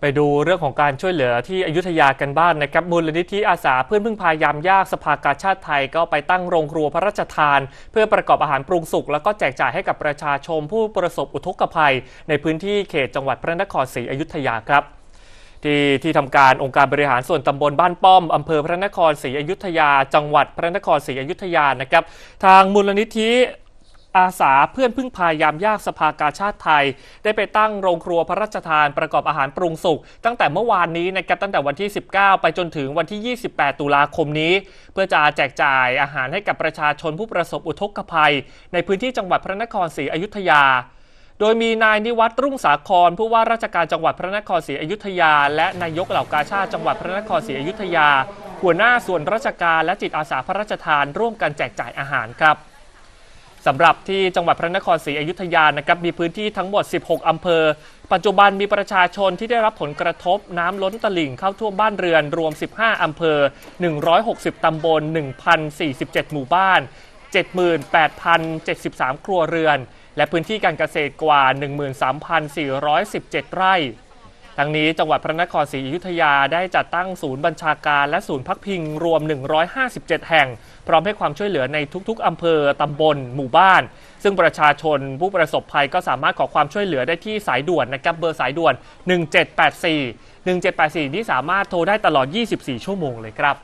ไปดูเรื่องของการช่วยเหลือที่อยุธยากันบ้างนนะครับมูลนิธิอาสาเพื่อนพึ่งพายามยากสภากาชาติไทยก็ไปตั้งโรงครัวพระราชทาน เพื่อประกอบอาหารปรุงสุกแล้วก็แจกจ่ายให้กับประชาชนผู้ประสบอุทกภัย ในพื้นที่เขตจังหวัดพระนครศรีอยุธยาครับที่ที่ทำการองค์การบริหารส่วนตำบลบ้านป้อมอำเภอพระนครศรีอยุธยา จังหวัดพระนครศรีอยุธยานะครับ ทางมูลนิธิ อาสาเพื่อนพึ่งพายามยากสภากาชาติไทย ได้ไปตั้งโรงครัวพระราชทานประกอบอาหารปรุงสุกตั้งแต่เมื่อวานนี้นะครับตั้งแต่วันที่ 19 ไปจนถึงวันที่ 28 ตุลาคมนี้ เพื่อจะแจกจ่ายอาหารให้กับประชาชนผู้ประสบอุทกภัย ในพื้นที่จังหวัดพระนครศรีอยุธยา โดยมีนายนิวัตรรุ่งสาครผู้ว่าราชการจังหวัดพระนครศรีอยุธยา และนายกเหล่ากาชาติจังหวัดพระนครศรีอยุธยา หัวหน้าส่วนราชการและจิตอาสาพระราชทานร่วมกันแจกจ่ายอาหารครับ สำหรับที่จังหวัดพระนครศรีอยุธยานะครับมีพื้นที่ทั้งหมด 16 อำเภอ ปัจจุบันมีประชาชนที่ได้รับผลกระทบน้ำล้นตลิ่งเข้าท่วมบ้านเรือนรวม 15 อำเภอ 160 ตำบล 1,047 หมู่บ้าน 78,073 ครัวเรือน และพื้นที่การเกษตรกว่า 13,417 ไร่ ทั้งนี้จังหวัดพระนครศรีอยุธยาได้จัดตั้งศูนย์บัญชาการและศูนย์พักพิงรวม 157 แห่ง พร้อมให้ความช่วยเหลือในทุกๆ อำเภอ ตำบล หมู่บ้าน ซึ่งประชาชนผู้ประสบภัยก็สามารถขอความช่วยเหลือได้ที่สายด่วนนะครับเบอร์สายด่วน 1784 1784 ที่สามารถโทรได้ตลอด 24 ชั่วโมงเลยครับ